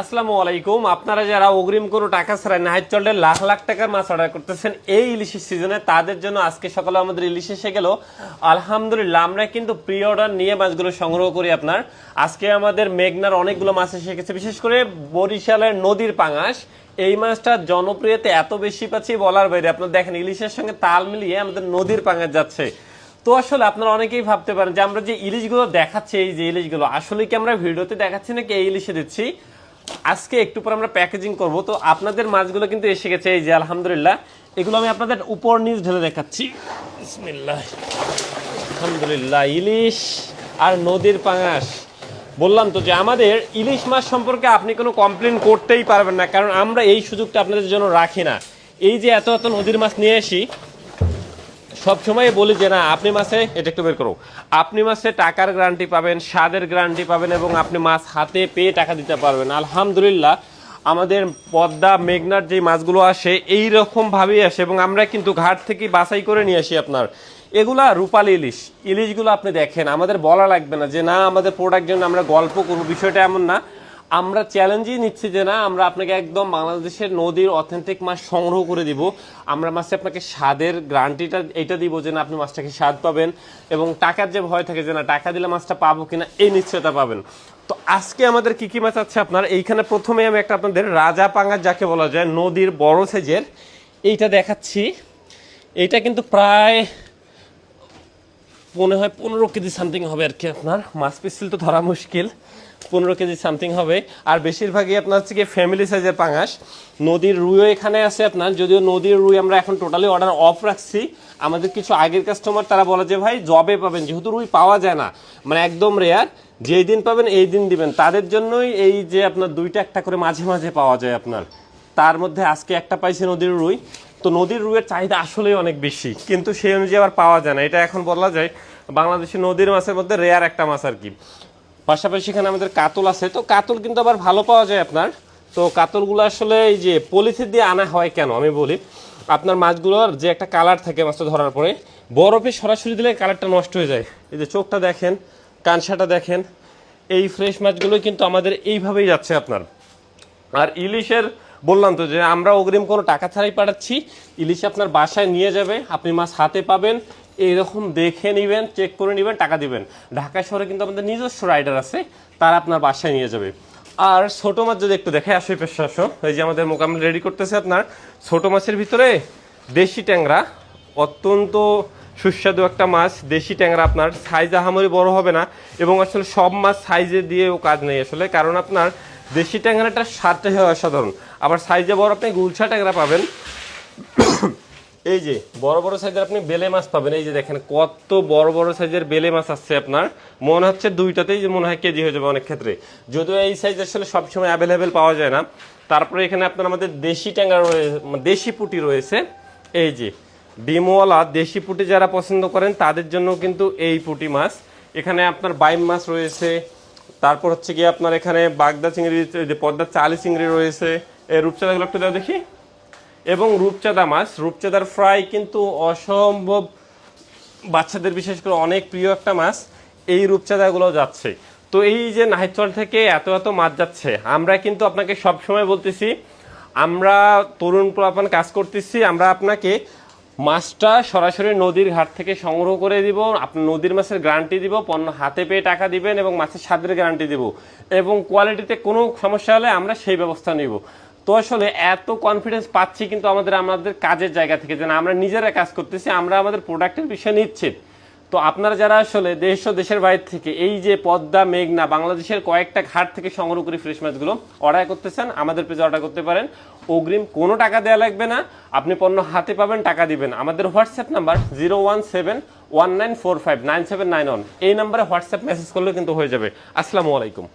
আসসালামু আলাইকুম। আপনারা যারা অগ্রিম কোনো টাকা ছাড়া নাহিদ চলে লাখ লাখ টাকার মাছ অর্ডার করতেছেন, এই ইলিশের সিজনে তাদের জন্য আজকে সকালে আমাদের ইলিশ এসে গেল। আলহামদুলিল্লাহ, আমরা কিন্তু প্রি অর্ডার নিয়ে মাছগুলো সংগ্রহ করি আপনার। আজকে আমাদের মেঘনার অনেকগুলো মাছ এসে গেছে, বিশেষ করে বরিশালের নদীর পাঙাশ। এই মাছটা জনপ্রিয়তে এত বেশি পাচ্ছি বলার বাইরে। আপনার দেখেন, ইলিশের সঙ্গে তাল মিলিয়ে আমাদের নদীর পাঙাশ যাচ্ছে। তো আসলে আপনারা অনেকেই ভাবতে পারেন যে আমরা যে ইলিশগুলো দেখাচ্ছি, এই যে ইলিশগুলো, আসলে কি আমরা ভিডিওতে দেখাচ্ছি নাকি এই ইলিশে দিচ্ছি? আজকে একটু পর আমরা প্যাকেজিং করব। তো আপনাদের মাছগুলো কিন্তু এসে গেছে, এই যে আলহামদুলিল্লাহ। এগুলো আমি আপনাদের উপর নিচ ঢেলে দেখাচ্ছি। আলহামদুলিল্লাহ, ইলিশ আর নদীর পাঙাশ। বললাম তো যে আমাদের ইলিশ মাছ সম্পর্কে আপনি কোনো কমপ্লেন করতেই পারবেন না, কারণ আমরা এই সুযোগটা আপনাদের জন্য রাখি না। এই যে এত এত নদীর মাছ নিয়ে আসি সব সময় বলি যে না, আপনি মাসে এটা একটু বের করো। আপনি মাসে টাকার গ্যারান্টি পাবেন স্বাদের গ্যারান্টি পাবেন এবং আপনি মাছ হাতে পেয়ে টাকা দিতে পারবেন। আলহামদুলিল্লাহ, আমাদের পদ্মা, মেঘনার যে মাছগুলো আসে এই রকম ভাবেই আসে এবং আমরা কিন্তু ঘাট থেকে বাছাই করে নিয়ে আসি আপনার। এগুলা রূপালী ইলিশ। ইলিশগুলো আপনি দেখেন, আমাদের বলা লাগবে না যে না, আমাদের প্রোডাক্ট জন্য আমরা গল্প করব, বিষয়টা এমন না। আমরা চ্যালেঞ্জই নিচ্ছি যে না, আমরা আপনাকে একদম বাংলাদেশের নদীর অথেন্টিক মাছ সংগ্রহ করে দিব। আমরা মাছে আপনাকে স্বাদের গ্রান্টিটা এটা দিব যে না, আপনি মাছটাকে স্বাদ পাবেন এবং টাকার যে ভয় থাকে যে না, টাকা দিলে মাছটা পাবো কিনা, এই নিশ্চয়তা পাবেন। তো আজকে আমাদের কি কি মাছ আছে আপনার? এইখানে প্রথমে আমি একটা আপনাদের রাজা পাঙ্গাস যাকে বলা যায়, নদীর বড় সাইজের এইটা দেখাচ্ছি। এইটা কিন্তু প্রায় মনে হয় পনেরো কেজি সামথিং হবে আর কি আপনার। মাছ পিসিল তো ধরা মুশকিল। পনেরো কেজি সামথিং হবে। আর বেশিরভাগই আপনার হচ্ছে কি ফ্যামিলি সাইজের পাঙাশ। নদীর রুইও এখানে আছে আপনার। যদিও নদীর রুই আমরা এখন টোটালি অর্ডার অফ রাখছি। আমাদের কিছু আগের কাস্টমার তারা বলে যে, ভাই জবে পাবেন। যেহেতু রুই পাওয়া যায় না মানে একদম রেয়ার যেই দিন পাবেন এই দিন দিবেন। তাদের জন্যই এই যে আপনার দুইটা একটা করে মাঝে মাঝে পাওয়া যায় আপনার। তার মধ্যে আজকে একটা পাইছে নদীর রুই। তো নদীর রুয়ের চাহিদা আসলেই অনেক বেশি। কিন্তু সেই অনুযায়ী আবার পাওয়া যায় না। এটা এখন বলা যায় বাংলাদেশের নদীর মাছের মধ্যে রেয়ার একটা মাছ আর কি। পাশাপাশি এখানে আমাদের কাতল আছে। তো কাতল কিন্তু আবার ভালো পাওয়া যায় আপনার। তো কাতলগুলো আসলে এই যে পলিথিন দিয়ে আনা হয় কেন? আমি বলি, আপনার মাছগুলোর যে একটা কালার থাকে মাছটা ধরার পরে, বরফে সরাসরি দিলে কালারটা নষ্ট হয়ে যায়। এই যে চোখটা দেখেন, কানসাটা দেখেন, এই ফ্রেশ মাছগুলো কিন্তু আমাদের এইভাবেই যাচ্ছে আপনার। আর ইলিশের বললাম তো যে আমরা অগ্রিম কোনো টাকা ছাড়াই পাঠাচ্ছি। ইলিশ আপনার বাসায় নিয়ে যাবে, আপনি মাছ হাতে পাবেন এইরকম দেখে নেবেন চেক করে নেবেন, টাকা দিবেন। ঢাকা শহরে কিন্তু আমাদের নিজস্ব রাইডার আছে, তারা আপনার বাসায় নিয়ে যাবে। আর ছোটো মাছ যদি একটু দেখে আসো, পেশা আসো। এই যে আমাদের মোকাবিলা রেডি করতেছে আপনার। ছোটো মাছের ভিতরে দেশি ট্যাংরা, অত্যন্ত সুস্বাদু একটা মাছ। দেশি ট্যাংরা আপনার সাইজ আহামরি বড় হবে না, এবং আসলে সব মাছ সাইজে দিয়েও কাজ নেই আসলে। কারণ আপনার দেশি ট্যাংরাটা স্বাদটা হয় অসাধারণ। আবার সাইজে বড় আপনি গুলছা ট্যাংরা পাবেন। এই যে, বড় বড় সাইজের আপনি বেলে মাছ পাবেন। এই যে দেখেন, কত বড় বড় সাইজের বেলে মাছ আসছে আপনার। মনে হচ্ছে দুইটাতেই যে মনে হয় কেজি হয়ে যাবে অনেক ক্ষেত্রে। যদিও এই সাইজ আসলে সবসময় অ্যাভেলেবেল পাওয়া যায় না। তারপরে এখানে আপনার আমাদের দেশি ট্যাংরা রয়েছে দেশি পুটি রয়েছে। এই যে, ডিমওয়ালা দেশি পুটি যারা পছন্দ করেন, তাদের জন্য কিন্তু এই পুটি মাছ। এখানে আপনার বাইম মাছ রয়েছে। তারপর হচ্ছে গিয়ে আপনার এখানে বাগদা চিংড়ি যে পদ্মার চালি চিংড়ি রয়েছে, এই রূপচাঁদাগুলো একটু দাও দেখি। এবং রূপচাঁদা মাছ, রূপচাঁদার ফ্রাই কিন্তু অসম্ভব বাচ্চাদের বিশেষ করে অনেক প্রিয় একটা মাছ, এই রূপচাঁদাগুলো যাচ্ছে। তো এই যে নাহিচল থেকে এত এত মাছ যাচ্ছে, আমরা কিন্তু আপনাকে সব সময় বলতেছি, আমরা তরুণ প্রলাপন কাজ করতেছি, আমরা আপনাকে মাছটা সরাসরি নদীর ঘাট থেকে সংগ্রহ করে দিব। আপনি নদীর মাছের গ্যারান্টি দিব, পণ্য হাতে পেয়ে টাকা দিবেন এবং মাছের স্বাদের গ্যারান্টি দিব। এবং কোয়ালিটিতে কোনো সমস্যা হলে আমরা সেই ব্যবস্থা নিব। তো আসলে এত কনফিডেন্স পাচ্ছি কিন্তু আমাদের আমাদের কাজের জায়গা থেকে যেন আমরা নিজেরা কাজ করতেছি, আমরা আমাদের প্রোডাক্টের বিষয়ে নিশ্চিত তো আপনারা যারা আসলে দেশ ও দেশের বাইরে থেকে এই যে পদ্মা, মেঘনা, বাংলাদেশের কয়েকটা ঘাট থেকে সংগ্রহ করে ফ্রেশ মাছগুলো অর্ডার করতে চান আমাদের পেজে অর্ডার করতে পারেন। অগ্রিম কোনো টাকা দেওয়া লাগবে না, আপনি পণ্য হাতে পাবেন, টাকা দিবেন। আমাদের WhatsApp number zero one seven one nine four five nine seven nine one. এই নাম্বারে হোয়াটসঅ্যাপ মেসেজ করলেও কিন্তু হয়ে যাবে। আসসালামু আলাইকুম।